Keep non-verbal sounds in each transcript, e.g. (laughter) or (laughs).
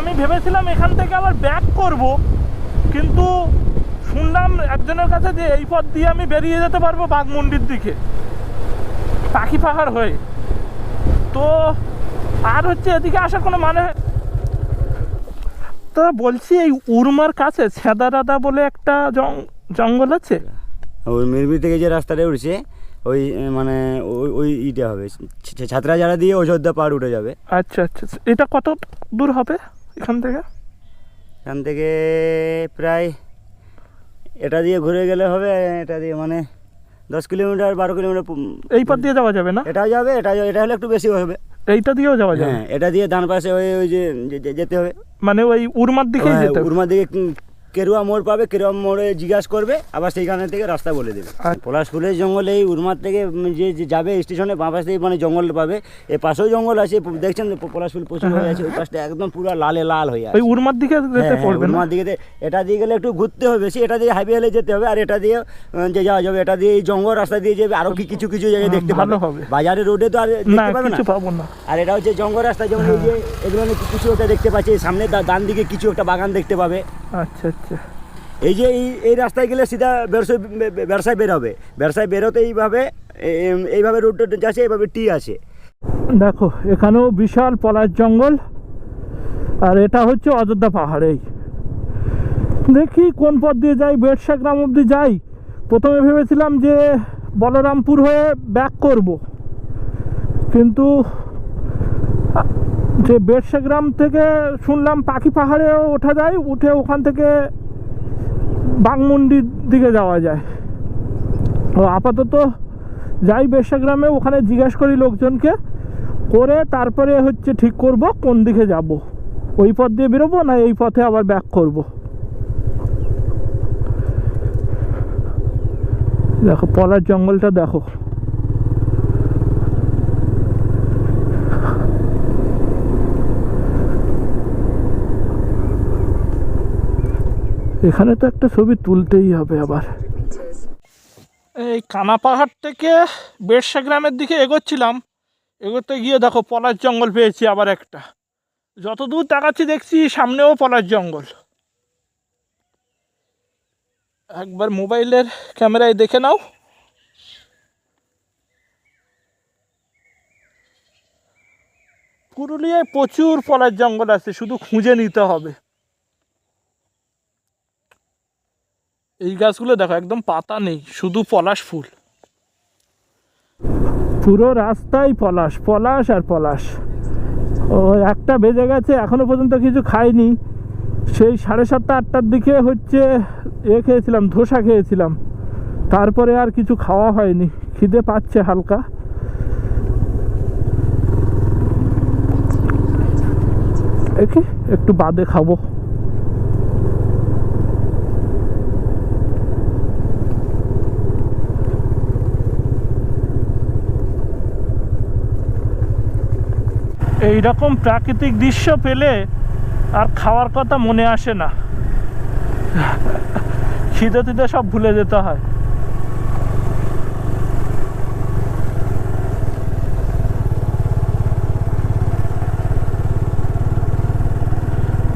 আমি ভেবেছিলাম এখান থেকে আবার ব্যাক করব কিন্তু শুনলাম একজনের কাছে যে এই পথ দিয়ে আমি বেরিয়ে যেতে পারব বাঘমুন্ডির দিকে পাখি পাহাড় হয়ে। তো আর হচ্ছে এদিকে আসার কোনো মানে তো বলছি এই উরমার কাছে ছেদারাদা বলে একটা জঙ্গল আছে? ওই মিরবি থেকে যে রাস্তাটা উঠছে ওই মানে ওই ওই ইটা হবে। ছাত্রা যারা দিয়ে অযোধ্যা পাহাড় উঠে যাবে। আচ্ছা আচ্ছা। এটা কত দূর হবে? এখান থেকে? এখান থেকে প্রায় এটা দিয়ে ঘুরে গেলে হবে এটা দিয়ে মানে দশ কিলোমিটার বারো কিলোমিটার এই পথ দিয়ে যাওয়া যাবে না? এটা যাবে এটা এটা হলে একটু বেশি হবে। এইটা দিয়েও যাওয়া যাবে? হ্যাঁ এটা দিয়ে ডান পাশে ওই ওই যে যেতে হবে। মানে ওই উরমার দিকেই হ্যাঁ, যেতে হবে? দিকে কেরুয়া মোড় পাবে কেরুয়া মোড়ে জিজ্ঞাসা করবে আবার সেইখানে থেকে রাস্তা বলে দেবে। পলাশপুরের জঙ্গলে এই উরমার থেকে যে যাবে স্টেশনে বাঁ পাশ থেকে মানে জঙ্গল পাবে। এ পাশেও জঙ্গল আছে দেখছেন তো প- পলাশপুর প্রচুর হয়ে আছে ওই পাশটা একদম পুরো লালে লাল হয়ে আছে। উরমার দিকে হ্যাঁ, হ্যাঁ, উরমার দিকে এটা দিয়ে গেলে একটু ঘুরতে হবে বেশি এটা দিয়ে হাইওয়ে যেতে হবে আর এটা দিয়ে যে যাওয়া যাবে এটা দিয়ে এই জঙ্গল রাস্তা দিয়ে যাবে আরও কি কিছু কিছু জায়গায় দেখতে ভালো পাবে। হবে। বাজারে রোডে তো আর দেখতে পাবে না? পাবো আর এটা হচ্ছে জঙ্গল রাস্তা যেমন এই যে এগুলো কিছু একটা দেখতে পাচ্ছি সামনে ডান দিকে কিছু একটা বাগান দেখতে পাবে। আচ্ছা আচ্ছা। এই যে এই এই রাস্তায় গেলে সিধা ব্যবসায় ব্যবসায় বেরোবে। ব্যবসায় বেরোতে এইভাবে এইভাবে রোডটা যাচ্ছে এইভাবে টি আছে। দেখো এখানেও বিশাল পলাশ জঙ্গল আর এটা হচ্ছে অযোধ্যা পাহাড়েই দেখি কোন পথ দিয়ে যাই বেড়সা গ্রাম অবধি যাই। প্রথমে ভেবেছিলাম যে বলরামপুর হয়ে ব্যাক করব। কিন্তু যে বেড়সা গ্রাম থেকে শুনলাম পাখি পাহাড়েও ওঠা যায়, উঠে ওখান থেকে বাংমুন্ডির দিকে যাওয়া যায়। ও আপাতত যাই বেশা গ্রামে ওখানে জিজ্ঞাসা করি লোকজনকে, করে তারপরে হচ্ছে ঠিক করব কোন দিকে যাব। ওই পথ দিয়ে বেরোবো না এই পথে আবার ব্যাক করব। দেখো পলার জঙ্গলটা দেখো। এখানে তো একটা ছবি তুলতেই হবে আবার। এই কানা পাহাড় থেকে বেরসা গ্রামের দিকে এগোচ্ছিলাম। এগোতে গিয়ে দেখো পলাশ জঙ্গল পেয়েছি আবার একটা। যত দূর তাকাচ্ছি দেখছি সামনেও পলাশ জঙ্গল। একবার মোবাইলের ক্যামেরায় দেখে নাও। পুরুলিয়ায় প্রচুর পলাশ জঙ্গল আছে, শুধু খুঁজে নিতে হবে। এই গাছগুলো দেখো, একদম পাতা নেই, শুধু পলাশ ফুল। পুরো রাস্তায় পলাশ পলাশ আর পলাশ। ও, একটা বেজে গেছে, এখনও পর্যন্ত কিছু খাইনি। সেই সাড়ে সাতটা, আটটার দিকে হচ্ছে এ খেয়েছিলাম, ধোসা খেয়েছিলাম। তারপরে আর কিছু খাওয়া হয়নি, খিদে পাচ্ছে হালকা। দেখি একটু বাদে খাব। এই রকম প্রাকৃতিক দৃশ্য পেলে আর খাওয়ার কথা মনে আসে না। খিদে তিদে সব ভুলে যেতে হয়।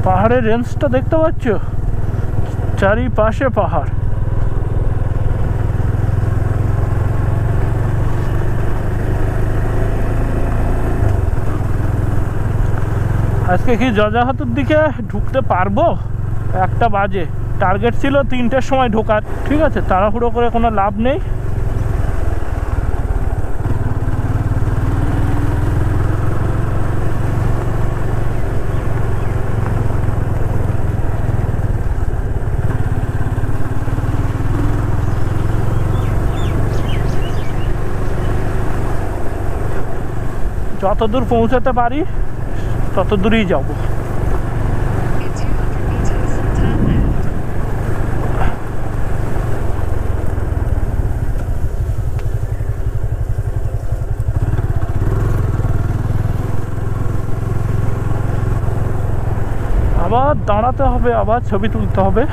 পাহাড়ের রেঞ্জটা দেখতে পাচ্ছ? চারিপাশে পাহাড়। আজকে কি জজাহাতের দিকে ঢুকতে পারব? একটা বাজে। টার্গেট ছিল তিনটের সময় ঢোকার। ঠিক আছে, তাড়াহুড়ো করে কোনো লাভ নেই। যতদূর পৌঁছাতে পারি তত দূরেই যাব In 200 meters, turn left. আবার দাঁড়াতে হবে আবার ছবি তুলতে হবে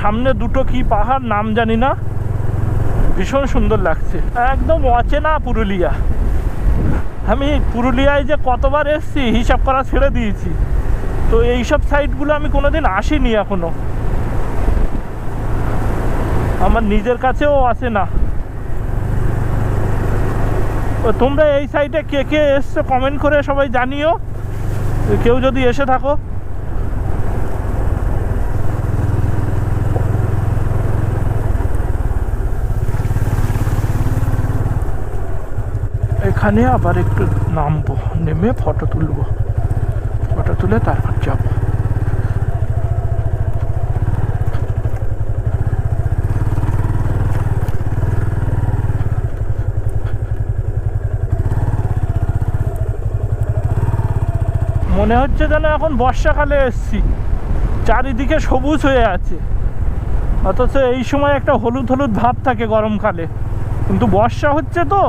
সামনে দুটো কি পাহাড় নাম জানি না ভীষণ সুন্দর লাগছে। একদম অচেনা পুরুলিয়া। আমি পুরুলিয়ায় যে কতবার এসেছি, হিসাব করা ছেড়ে দিয়েছি। তো এইসব সাইটগুলো আমি কোনোদিন আসিনি এখনও। আমার নিজের কাছেও আসে না। তোমরা এই সাইটে কে কে এসছো কমেন্ট করে সবাই জানিও। কেউ যদি এসে থাকো। এখানে আবার একটু নামবো, নেমে ফটো তুলবো। ফটো তুলে তারপর যাব। মনে হচ্ছে যেন এখন বর্ষাকালে এসছি। চারিদিকে সবুজ হয়ে আছে। অথচ এই সময় একটা হলুদ হলুদ ভাব থাকে গরমকালে। কিন্তু বর্ষা হচ্ছে তো।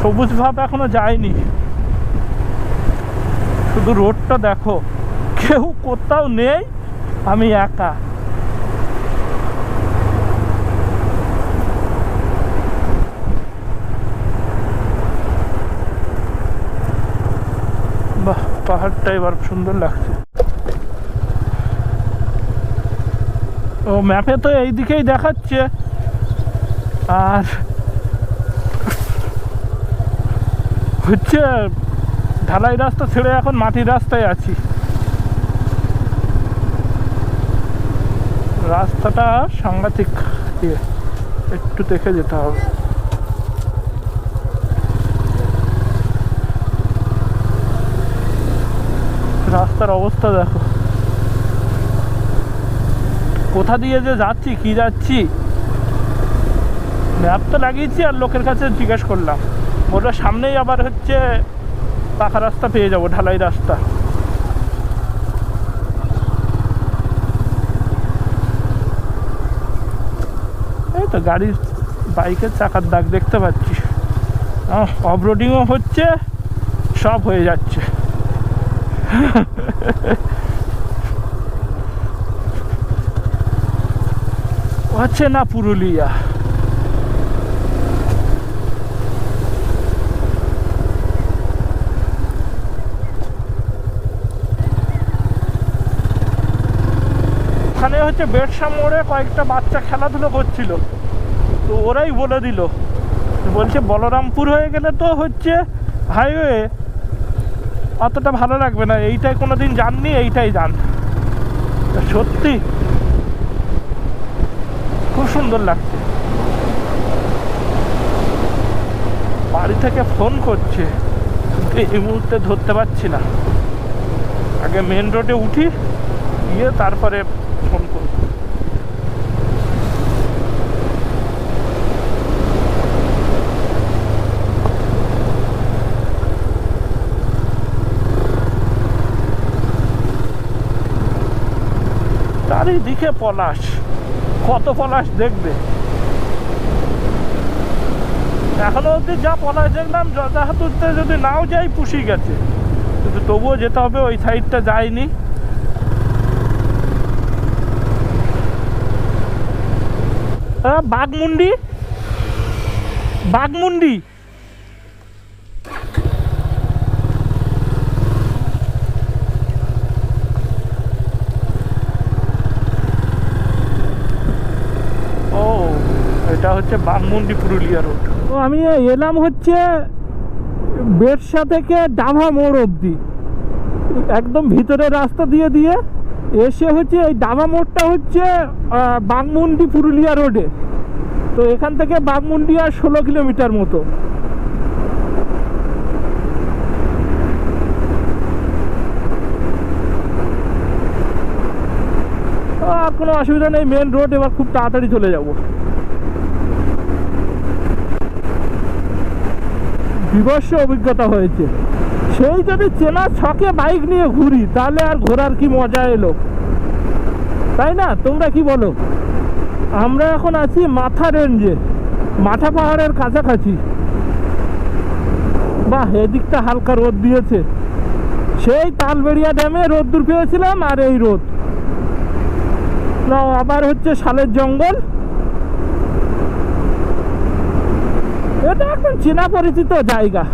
সবুজ ভাব এখনও যায়নি। শুধু রোডটা দেখো। কেউ কোথাও নেই, আমি একা। বাহ, পাহাড়টা এবার সুন্দর লাগছে। ও ম্যাপে তো এই দিকেই দেখাচ্ছে। আর হচ্ছে, ঢালাই রাস্তা ছেড়ে এখন মাটির রাস্তায় আছি। রাস্তাটা সাংঘাতিক ইয়ে একটু দেখে যেতে হবে। রাস্তার অবস্থা দেখো। কোথা দিয়ে যে যাচ্ছি, কি যাচ্ছি? ম্যাপ তো লাগিয়েছি আর লোকের কাছে জিজ্ঞেস করলাম। ওটা সামনেই আবার হচ্ছে পাকা রাস্তা পেয়ে যাব, ঢালাই রাস্তা। এই তো গাড়ির বাইকের চাকার দাগ দেখতে পাচ্ছি। অফরোডিংও হচ্ছে, সব হয়ে যাচ্ছে। (laughs) আছে না পুরুলিয়া ওখানে হচ্ছে বেডসা মোড়ে কয়েকটা বাচ্চা খেলাধুলো করছিল। তো ওরাই বলে দিল। বলছে, বলরামপুর হয়ে গেলে তো হচ্ছে হাইওয়ে অতটা ভালো লাগবে না। এইটাই কোনো দিন যাননি, এইটাই যান। সত্যি খুব সুন্দর লাগছে। বাড়ি থেকে ফোন করছে। এই মুহূর্তে ধরতে পারছি না। আগে মেন রোডে উঠি, গিয়ে তারপরে ফোন করব চারিদিকে পলাশ। কত পলাশ দেখবে? এখনও অবধি যা পলাশ দেখলাম যথাহাতুরতে যদি নাও যাই, পুষি গেছে। কিন্তু তবুও যেতে হবে, ওই সাইডটা যায়নি। বাঘমুন্ডি? বাঘমুন্ডি ও এটা হচ্ছে বাঘমুন্ডি পুরুলিয়া রোড তো আমি এলাম হচ্ছে বেরসা থেকে ডাভা মোড় অবধি। একদম ভিতরে রাস্তা দিয়ে দিয়ে এসে হচ্ছে এই ডাভা মোড়টা হচ্ছে আহ, বাঘমুন্ডি পুরুলিয়া রোডে তো এখান থেকে বাঘমুন্ডি আর ষোলো কিলোমিটার মতো। আর কোনো অসুবিধা নেই মেন রোড এবার খুব তাড়াতাড়ি চলে যাব। বিভৎস অভিজ্ঞতা হয়েছে। সেই যদি চেনা ছকে বাইক নিয়ে ঘুরি, তাহলে আর ঘোরার কি মজা এলো? তাই না? তোমরা কি বলো? আমরা এখন আছি মাথা রেঞ্জে, মাথা পাহাড়ের কাছাকাছি। বাহ, এদিকটা হালকা রোদ দিয়েছে। সেই তালবেড়িয়া ড্যামে রোদ্দুর পেয়েছিলাম আর এই রোদ। না আবার হচ্ছে শালের জঙ্গল। চেনা পরিচিত জায়গা।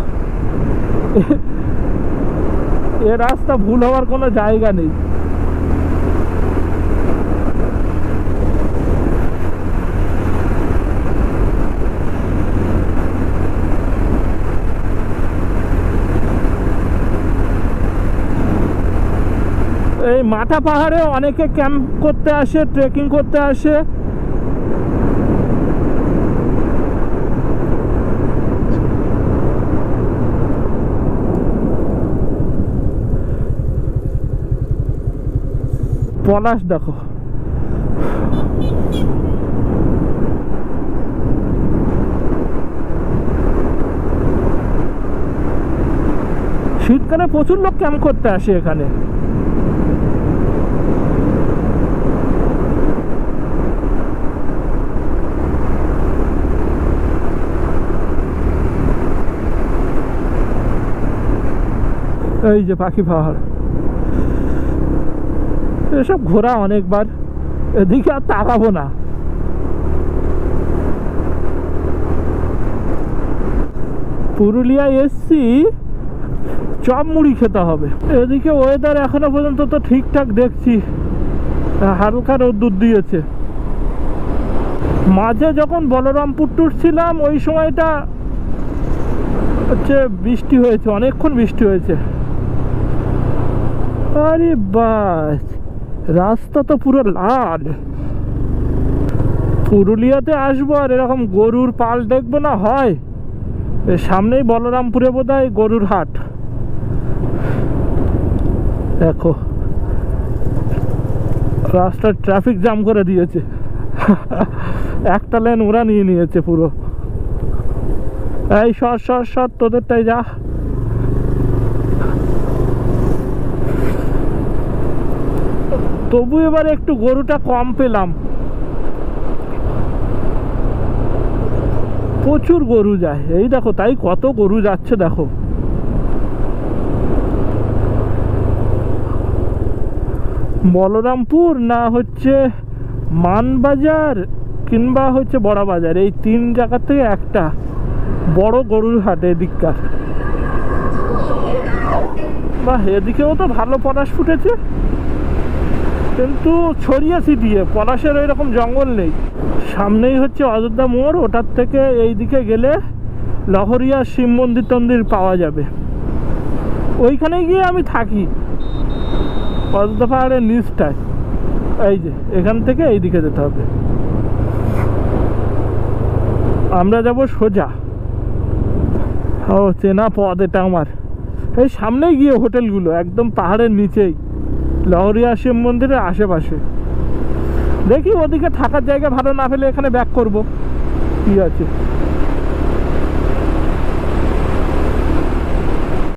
এ রাস্তা ভুল হওয়ার কোনো জায়গা নেই। এই মাথা পাহাড়ে অনেকে ক্যাম্প করতে আসে ট্রেকিং করতে আসে। পলাশ দেখো। শীতকালে প্রচুর লোক ক্যাম্প করতে আসে এখানে। এই যে পাখি পাহাড়। এসব ঘোরা অনেকবার, এদিকে আর তাকাবো না। পুরুলিয়ায় এসছি, চপ মুড়ি খেতে হবে। এদিকে ওয়েদার এখনও পর্যন্ত তো ঠিকঠাক দেখছি, হালকা রোদ্দুর দিয়েছে। মাঝে যখন বলরামপুর টুর ছিলাম, ওই সময়টা হচ্ছে বৃষ্টি হয়েছে, অনেকক্ষণ বৃষ্টি হয়েছে। আরে বাস! রাস্তা তো পুরো লাল। পুরুলিয়াতে আসব আর এরকম গরুর পাল দেখব না, হয়? সামনেই বলরামপুরে বোধ হয় গরুর হাট। দেখো, রাস্তার ট্রাফিক জ্যাম করে দিয়েছে। একটা লেন ওরা নিয়ে নিয়েছে পুরো। এই সর সর সর, তোদেরটাই যা। তবু এবার একটু গরুটা কম পেলাম। প্রচুর গরু যায়। এই দেখো, তাই কত গরু যাচ্ছে দেখো। বলরামপুর না হচ্ছে মানবাজার কিংবা হচ্ছে বড় বাজার এই তিন জায়গা থেকে একটা বড় গরুর হাট এদিককার। বাহ, এদিকেও তো ভালো পলাশ ফুটেছে। কিন্তু ছড়িয়ে ছিটিয়ে, পলাশের ওই রকম জঙ্গল নেই। সামনেই হচ্ছে অযোধ্যা মোড়, ওটার থেকে এই দিকে গেলে লহরিয়া শিব মন্দির টন্দির পাওয়া যাবে। ওইখানে গিয়ে আমি থাকি। অযোধ্যা পাহাড়ের নিচটায়। এই যে, এখান থেকে এই দিকে যেতে হবে। আমরা যাব সোজা। ও, চেনা পথ এটা আমার। এই সামনেই গিয়ে হোটেলগুলো, একদম পাহাড়ের নিচেই। লহরিয়া শিব মন্দিরের আশেপাশে। দেখি ওদিকে থাকার জায়গা ভালো না পেলে এখানে ব্যাক করব। কি আছে?